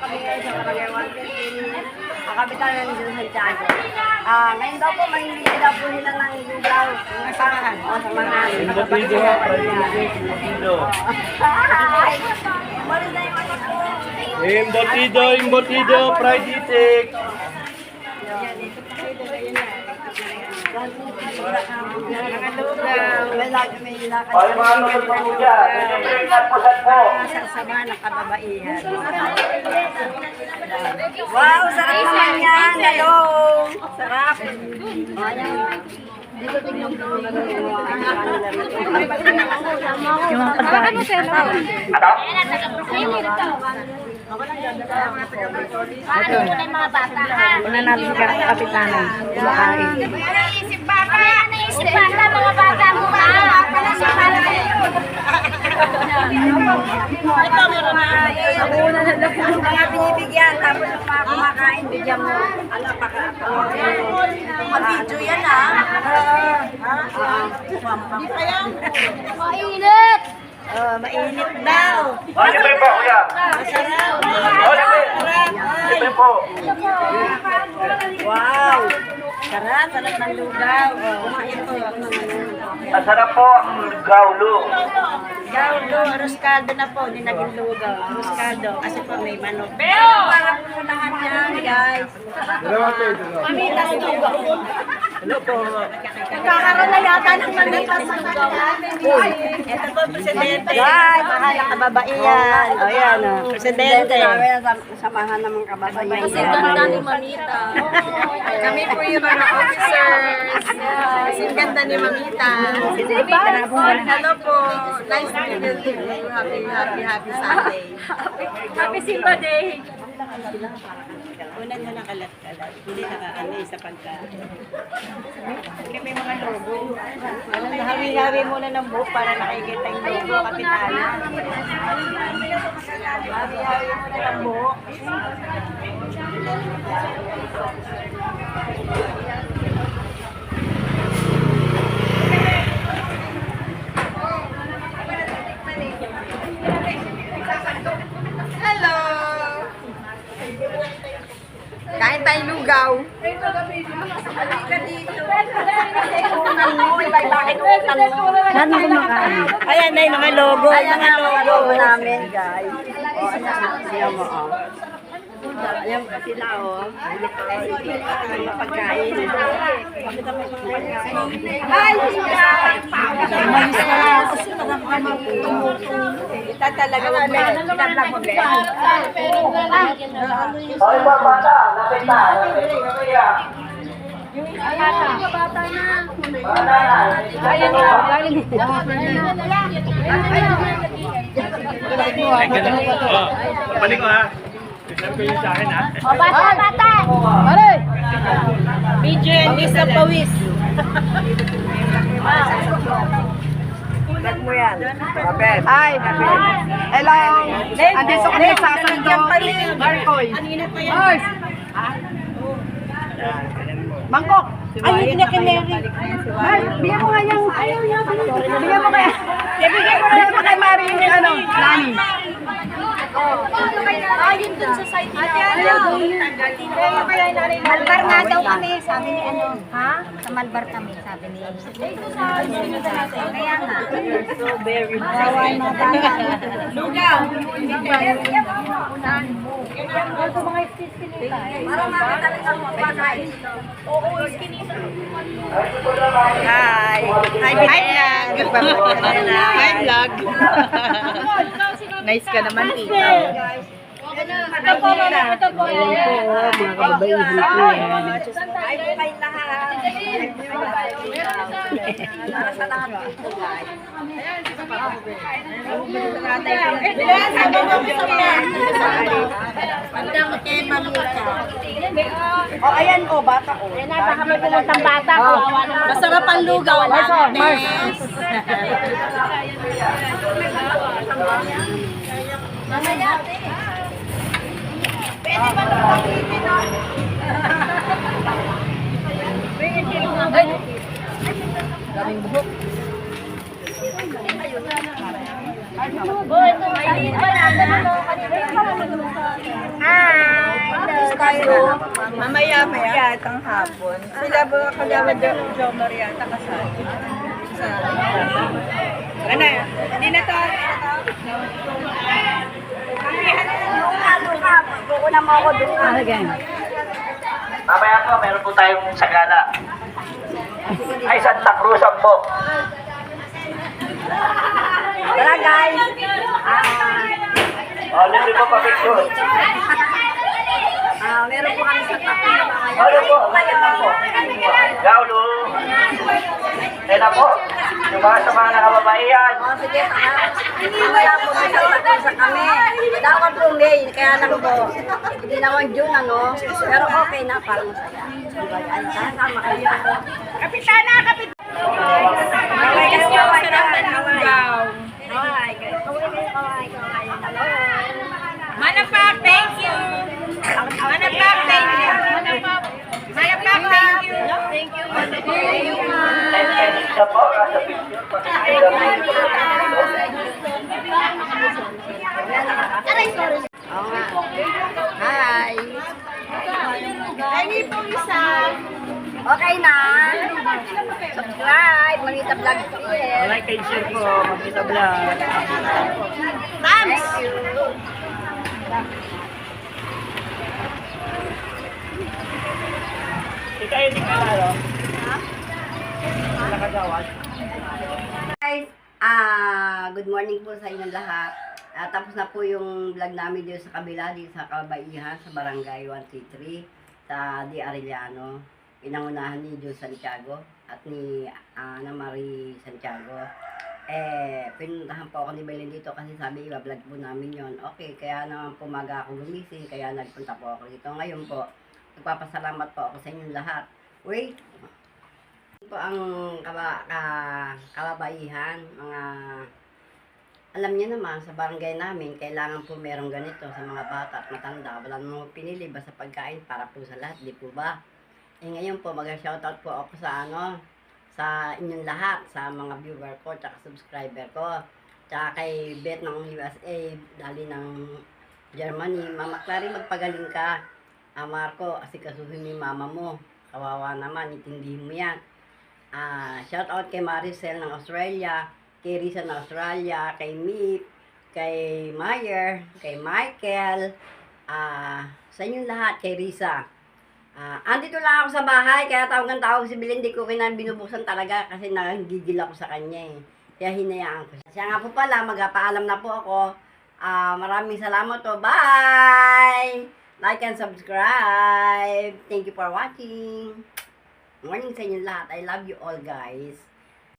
Kami ngayon sa Barangay 115, ang kapitan ng Santiago. Ah, ngayon daw po, mamimili daw po sila ng lugaw. Ang samahan. O, samahan. Embutido, embutido. Ay! Umalis na yung anak ko. Embutido, embutido, fried itik. Mga lugaw. May lag- may lakad. Ay, mga pa po dyan. Medyo nagpusat po. Sa sama ng kababaihan. Wow, sarap naman yan. Hello. Sarap. Yung mga pagkain. Paano mo na yung mga bata, ha? Una natin sa kapitanan. Kumakain. Naisip bata! Naisip bata, mga bata ba? Naisip bata! Ito, meron na. Una na lang mga binibigyan, tapos yung mga kumakain, bigyan mo. Ano, paka... Mag-video yan, ha? Mainit! Oh, mainit daw. Ay, libre po, kuya. Masarap. Oh, libre. Libre po. Wow. Sarap, sarap ng lugaw. Oh, kumain po. Masarap po ang gaulo. Gaulo, arroz caldo na po, hindi naging lugaw. Arroz caldo, kasi po may manok. Pero! Para po lahat yan, guys. Pamitas lugaw. Hello po. Nagkakaroon na yata ng manitas sa lugaw. Uy, ito po, presidente. Guys, mahal na kababaihan. O yan, o. Presidente. Samahan ng mga kababaihan. Kasi Ganda ni Mamita. Kami po yung mga officers. Kasi ganda ni Mamita. Hello po. Nice to meet you. Happy, happy, happy Sunday. Happy Simba Day! Unan mo na kalat-kalat. Hindi nakakaano sa pagka. Kasi may mga logo. Ano, hawi-hawi muna ng buhok para nakikita yung logo, kapitana. Hawi-hawi muna ng buhok. Hello! Kain tayong lugaw. Kumakain? Ayan na yung mga logo. Ayan mga logo namin, guys. O, ayan. Ayan mo, o. Ayan pa sila, o. Ayan. Pakita mo yung mga pagkain. Ay, sila! Na. Ita talaga mo. Ita mo, be. Ay, pa, bata. Lapit na. Lapit na, kuya. Bata na. Ayan na. Balik ko ha. Sabi ko yun sa akin ha. O, bata, bata! Video and this sa pawis. Ba't mo yan? Hi! Hello! Andito kami sa Sando. Marcoy. Mars! Mangkok! Ay, hindi kay Mary. Mars, bigyan mo nga yung... Bigyan mo kaya... Bigyan mo kay Mary yung ano, Lani. Ayun dun sa side niya. Malbar nga daw kami, sabi ni ano. Ha? Sa Malbar kami, sabi ni. Kaya nga. Strawberry. Para makita rin ang mga pagkain dito. Hi. Hi, vlog. Hi, vlog. nice ka naman, tita. Ito po. Ito po. Mga kababaihan ko. Ay, po kayo lahat. Para sa lahat dito, guys. O, ayan, o, bata, o. Yan na, baka may pumuntang bata. Naman. Masarap ang lugaw. Mars, Mars. Mamaya maya itong hapon. Sila ba kagawad Jo Jo Mariata kasal? Sa Ano? Hindi na to. Kukunan mo ako doon. Mamaya po, meron po tayong sagala. Ay, Santa Cruz ang po. Tara guys. Oh, libre po pa-picture. Ah, meron po kami sa tapo na mga Ano po? Ano na po? Gaulo. Kaya na po. Mga sa mga nakababaihan. Oh, sige, tara. Wala po may sa kami. Dapat po May, kaya lang po. Hindi naman June, ano. Pero okay na, parang masaya. Diba yan? Sama kayo. Kapitana, kapitana. Kaway kayo, kaway Sarap ng lugaw. Kaway kayo. Kaway, kaway, kaway. Hello. Manapak, thank you. Manapak, thank you. Manapak, thank you. Thank you. Thank you, ma'am. And, and isa po, nasa picture. Oo nga. Hi. Pengi po isa. Okay na. Subscribe. Manita Vlog PL. Like and share po, Mamita Vlog. Thank you. Ikaw yung di ka lalo. Nakagawad. Guys, ah, good morning po sa inyong lahat. Ah, tapos na po yung vlog namin dito sa kabila, dito sa Kabaihan, sa Barangay 133, sa Di Arellano. Pinangunahan ni Joe Santiago at ni Ana Marie Santiago. Eh, pinuntahan po ako ni Belen dito kasi sabi, iba-vlog po namin yon Okay, kaya naman pumaga ako gumising, kaya nagpunta po ako dito. Ngayon po, nagpapasalamat po ako sa inyong lahat. Wait, po ang kaba, ka, kababaihan, mga alam niyo naman sa barangay namin, kailangan po merong ganito sa mga bata at matanda. Wala namang pinili basta pagkain para po sa lahat, di po ba? Eh ngayon po, mag-shoutout po ako sa ano, sa inyong lahat, sa mga viewer ko, tsaka subscriber ko. Tsaka kay Beth ng USA, dali ng Germany. Mama Clary, magpagaling ka. Ah, Marco, asikasuhin yung mama mo. Kawawa naman, itindihin mo yan. Ah, shout out kay Maricel ng Australia, kay Risa ng Australia, kay Meep, kay Meyer, kay Michael, ah, sa inyong lahat, kay Risa. Ah, andito lang ako sa bahay, kaya tawag ng tawag si Bilin, di ko kailangan binubuksan talaga kasi nagigil ako sa kanya eh. Kaya hinayaan ko siya. Nga po pala, magpaalam na po ako. Ah, maraming salamat po. Bye! Like and subscribe. Thank you for watching. Morning sa inyo lahat. I love you all guys.